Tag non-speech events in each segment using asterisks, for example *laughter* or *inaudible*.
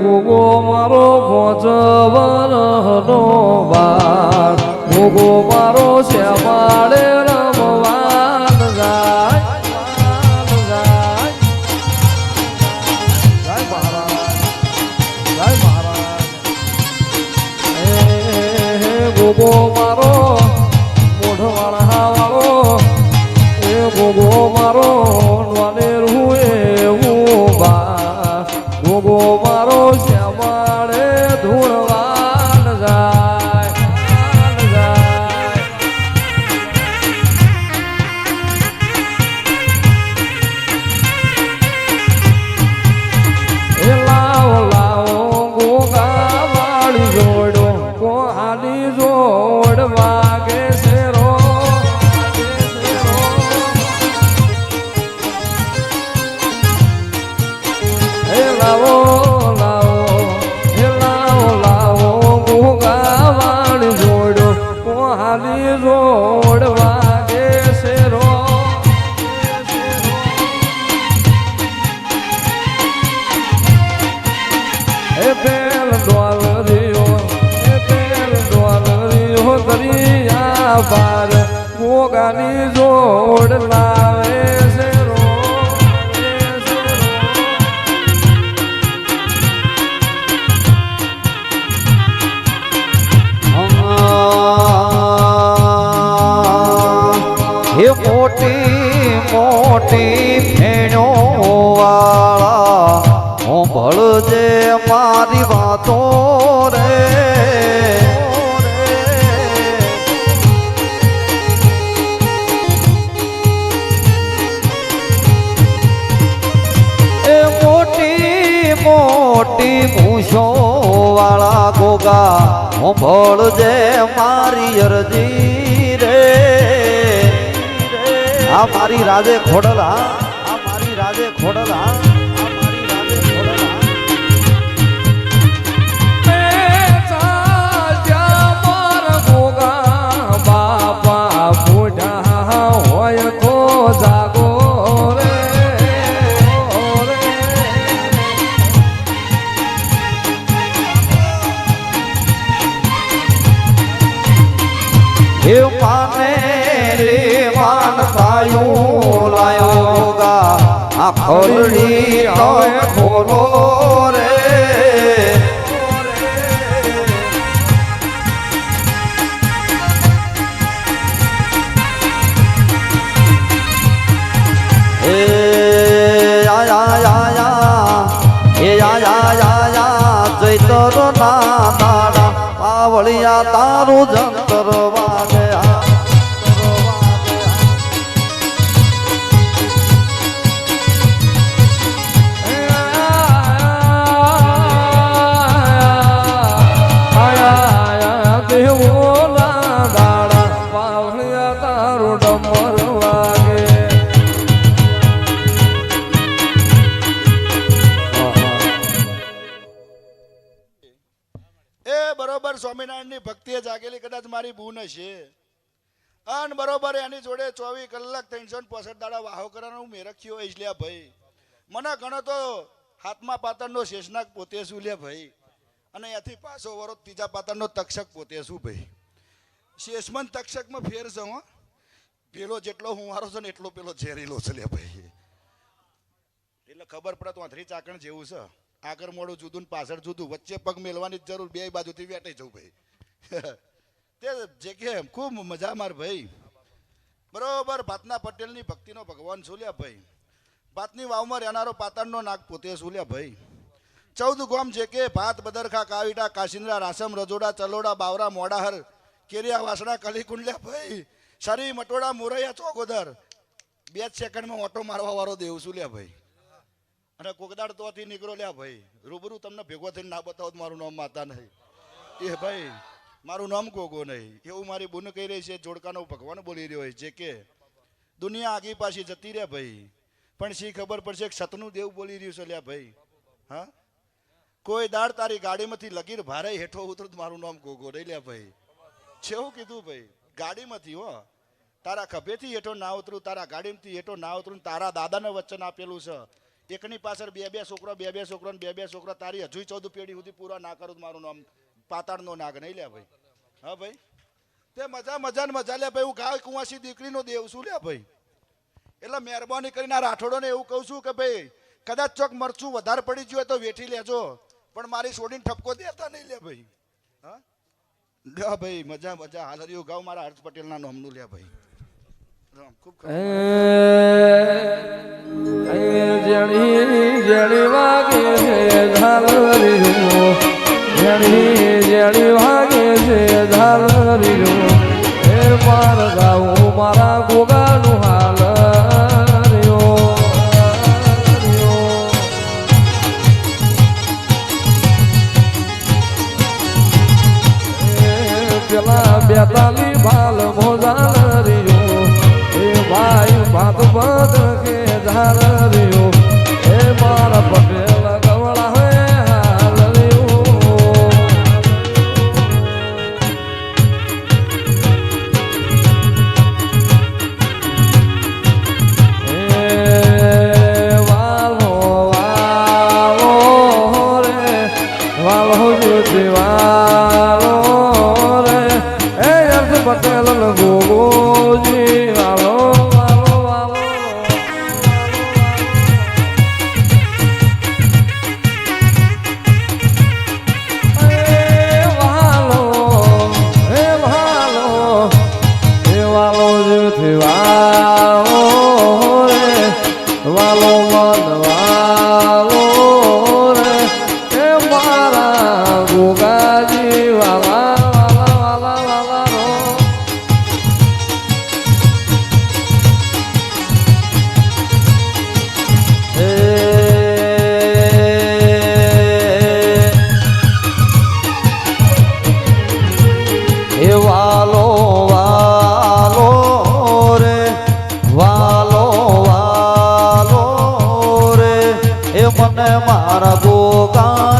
ગોગો મારો પહોંચવાનો બાર ગોગો મારો શ્યામાળે રમવાન મારો મોગાની જોડ લાવે છે હે મોટી મોટી ફેણો વાળા ભળજે મારી વાતો. ગોગા હું ભળજે મારી અરજી રે. આ મારી રાજે ખોડલા આ મારી રાજે ખોડલા આ ખોલડી તોય સ્વામિનારાયણની ભક્તિએ જાગેલી કદાચ મારી ભૂન હશે અન બરોબર એની જોડે ચોવીસ કલાક ત્રણસો પોસઠ દાડા વાહો કરવાનો મેરખ્યો હોઈશ લ્યા ભાઈ. મને ઘણો તો હાથમાં પાતળનો શેષનાગ પોતે શું લે ભાઈ? અને એથી પાછો વરો ત્રીજા પાતળનો તક્ષક પોતે શું ભાઈ? શેષમન તક્ષકમાં ફેર છે હો. પેલો જેટલો હું વારો છું ને એટલો પેલો ઝેરીલો છે લે ભાઈ. એટલે ખબર પડે તો આંધળી ચાકણ જેવું છે. આગળ મોડું જુદું ને પાછળ જુદું. વચ્ચે પગ મેલવાની જ જરૂર, બે બાજુથી વેટાઈ જવું ભાઈ. *laughs* તે જે કે ખૂબ મજા માર ભાઈ. બરોબર, ભાતના પટેલની ભક્તિનો ભગવાન સુલ્યા ભાઈ. ભાતની વાવમાં રહેનારો પાતળનો નાગ પોતે સુલ્યા ભાઈ. ચૌદ ગોમ જે કે ભાત, બદરખા કાવીટા કાશિંદ્રા, રાસમ, રજોડા, ચલોડા, બાવરા, મોડાહર, કેરિયા, વાસણા કલીકુંડલ્યા ભાઈ. શરી મટોડા મોરૈયા, ચોગોદર. બે જ સેકન્ડમાં ઓટો મારવા વાળો દેવ શું લ્યા ભાઈ. અને કોકદાડ તોથી નીકળો લ્યા ભાઈ. રૂબરૂ તમને ભેગો થઈને ના બતાવો મારું નામ માતા નહીં. એ ભાઈ મારું નામ કોકો નહીં. એવું મારી બુન કહી રહી છે, જોડકાનો ભગવાન બોલી રહ્યો છે કે, દુનિયા આગી પાછી જતી રહે ભાઈ. પણ શી ખબર પડશે એક સતનું દેવ બોલી રહ્યું છે, લ્યા ભાઈ, હા? કોઈ દાડ તારી ગાડીમાંથી લગીર ભારે હેઠો ઉતર મારું નામ કોગો નહીં, લ્યા ભાઈ. છેવું કીધું ભાઈ, ગાડીમાંથી હો. તારા ખભેથી હેઠો ના ઉતરું, તારા ગાડીમાંથી હેઠો ના ઉતરું, તારા દાદાને વચન આપેલું છે. એકની પાછળ બે બે છોકરો, બે બે છોકરો બે બે છોકરા, તારી હજુ ચૌદ પેઢી સુધી પૂરા ના કરું મારું નામ પાતાળનો નાગ નહીં લે ભાઈ. હા ભાઈ? તે મજા મજા ને મજા લે ભાઈ. હું ગાય કુંવાસી દીકરીનો દેવ છું લે ભાઈ. એટલે મહેરબાની કરીને આ રાઠોડોને એવું કહું છું કે ભાઈ કદાચ ચોક મરચું વધારે પડી ગયું હોય તો વેઠી લેજો. પણ મારી છોડીને ઠપકો દેતા નહીં લે ભાઈ. હા? લે ભાઈ મજા મજા. હાલ હરિયું ગાવ મારા હર્ષ પટેલના નામનું લે ભાઈ. ખૂબ ખૂબ પેલા મને મારા ગોગાજી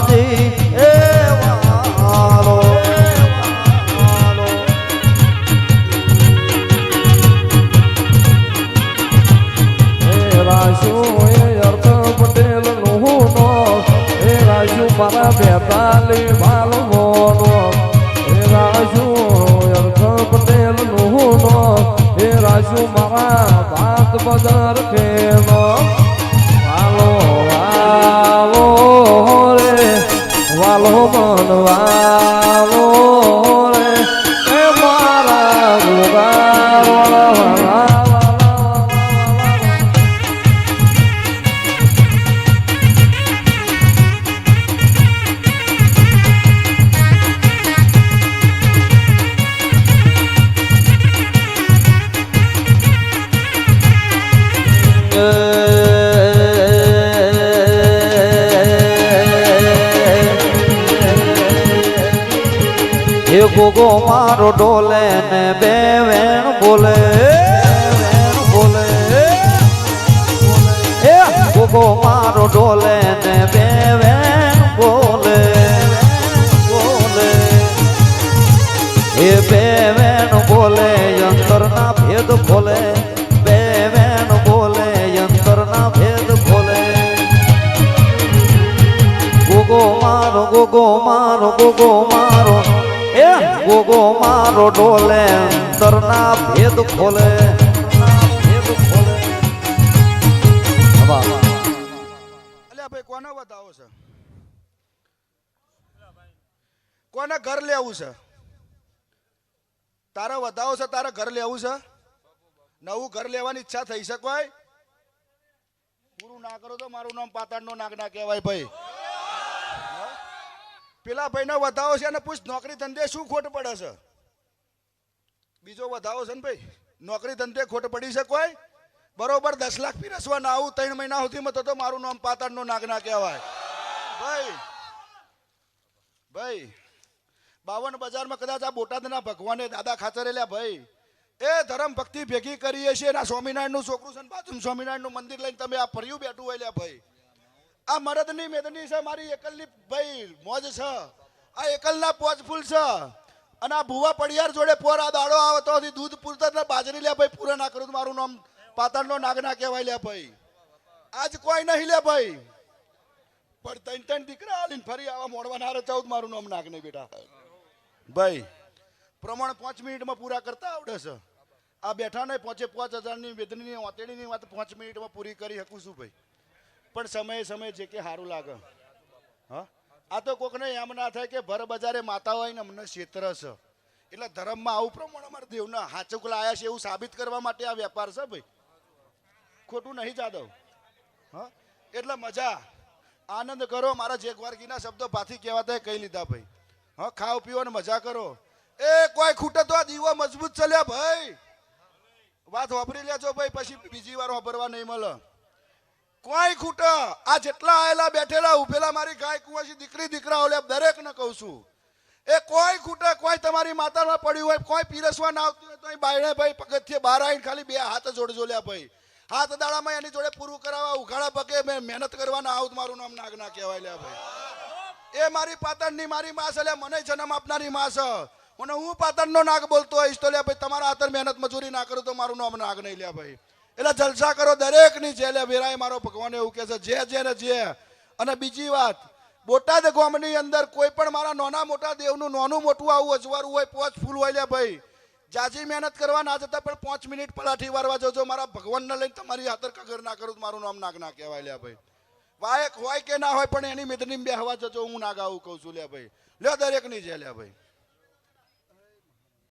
એ ગોગો મારો ડોલે ને બે વેણ બોલે. બોલે એ ગોગો મારો ડોલે ને બે વેણ બોલે. બોલે એ બે વેણ બોલે, અંતરના ભેદ ખોલે બે વેણ બોલે, અંતરના ભેદ ખોલે મારો, ગોગો મારો મારો. ગોગો મારો ડોલે, તરના ભેદ ખોલે. કોને બતાવો છે? કોને ઘર લેવું છે? તારે વધાવો છે, તારે ઘર લેવું છે? નવું ઘર લેવાની ઈચ્છા થઈ શકે કોઈ? પૂરું ના કરો તો મારું નામ પાતાળનો નાગ ના કહેવાય ભાઈ? પેલા ભાઈને વધાવો છે અને પૂછ, નોકરી ધંધે શું ખોટ પડે છે? બીજો વધાવો છે ને ભાઈ, નોકરી ધંધે ખોટ પડી છે કોઈ? બરોબર, દસ લાખ ફી રસવાના આવું ત્રણ મહિના સુધીમાં તો મારું નામ પાતાળનો નાગના કહેવાય. ભાઈ ભાઈ, બાવન બજારમાં કદાચ આ બોટાદના ભગવાને દાદા ખાતરે લ્યા ભાઈ, એ ધર્મ ભક્તિ ભેગી કરીએ છીએ આ સ્વામિનારાયણનું છોકરું છે ને બાજુ સ્વામિનારાયણનું મંદિર લઈને તમે આ ફર્યું બેઠું હોય લ્યા ભાઈ. આ મરદની મેદની છે, મારી એકલની ભાઈ મોજ છે. આ એકલના પોચ ફૂલ છે. અને આ ભૂવા પડિયાર જોડે પોર આ દાડો આવે તો દૂધ પૂરતા ને બાજરી લે ભાઈ, પૂરા ના કરું મારું નામ પાતળનો નાગ ના કહેવાય લે ભાઈ. આજ કોઈ નહીં લે ભાઈ. પણ ત્રણ ત્રણ દીકરા આલીને ફરી આવા મોડવા ના ચૌદ મારું નામ નાગ નહીં બેટા ભાઈ, પ્રમાણ પાંચ મિનિટમાં પૂરા કરતા આવડે છે. આ બેઠા નહીં પહોંચે પાંચ હજારની વેદનીની ઓતેડીની વાત પાંચ મિનિટમાં પૂરી કરી શકું છું ભાઈ. પણ સમયે સમયે જે કે સારું લાગે. હા? આ તો કોકને એમ ના થાય કે ભર બજારે માતા હોય ને અમને ક્ષેત્ર છે. એટલે ધર્મમાં આવું પ્રમાણ અમારા દેવના હાચુકલા આવ્યા છે એવું સાબિત કરવા માટે આ વેપાર છે ભાઈ. ખોટું નહીં જાદવ. હા? એટલે મજા. આનંદ કરો, મારા જેગવારગીના શબ્દો પાછી કહેવાતા કહી લીધા ભાઈ. હા ખાવ પીવો ને મજા કરો. એ કોઈ ખૂટે તો આ દીવો મજબૂત ચલ્યા ભાઈ. વાત વાપરી લેજો ભાઈ, પછી બીજી વાર વાપરવા નહીં મળે. કોઈ ખૂટ? આ જેટલા આયેલા બેઠેલા, ઉભેલા મારી ગાય કુંવાસી દીકરી દીકરા ઓલે દરેક ને કહું છું, એ કોઈ ખૂટે, કોઈ તમારી માતામાં પડ્યું હોય, કોઈ પીરસવા ના આવતું હોય, તો અહીં બાયણે ભાઈ પગથિયે બહાર આવીને ખાલી બે હાથ જોડજો લ્યા ભાઈ. હાથ દાડામાં એની જોડે પૂરું કરાવવા, ઉઘાડા પગે મેં મહેનત કરવાના આવું મારું નામ નાગ ના કહેવાય લ્યા ભાઈ. એ મારી પાતળની મારી માસ એટલે મને જન્મ આપનારી માસ. અને હું પાતળનો નાગ બોલતો હોઈશ તો લ્યા ભાઈ, તમારા હાથર મહેનત મજૂરી ના કરું તો મારું નામ નાગ નહીં લ્યા ભાઈ. એટલે જલસા કરો દરેકની જે લે વેરાય મારો ભગવાન એવું કહે છે, જે જે ને જે. અને બીજી વાત, બોટાદ ગામની અંદર કોઈ પણ મારા નાના મોટા દેવનું નાનું મોટું આવું અજવાળું હોય, પોચ ફૂલ હોય લે ભાઈ. જાજી મહેનત કરવા ના જતા પણ પાંચ મિનિટ પલાઠી વારવા જજો, મારા ભગવાનને લઈને તમારી હાથર કગર ના કરું, મારું નામ નાગ ના કહેવાય લે ભાઈ. વાયક હોય કે ના હોય પણ એની મેદની બેહવા જજો, હું નાગ આવું કહું છું લે ભાઈ. લે દરેકની જે લે ભાઈ.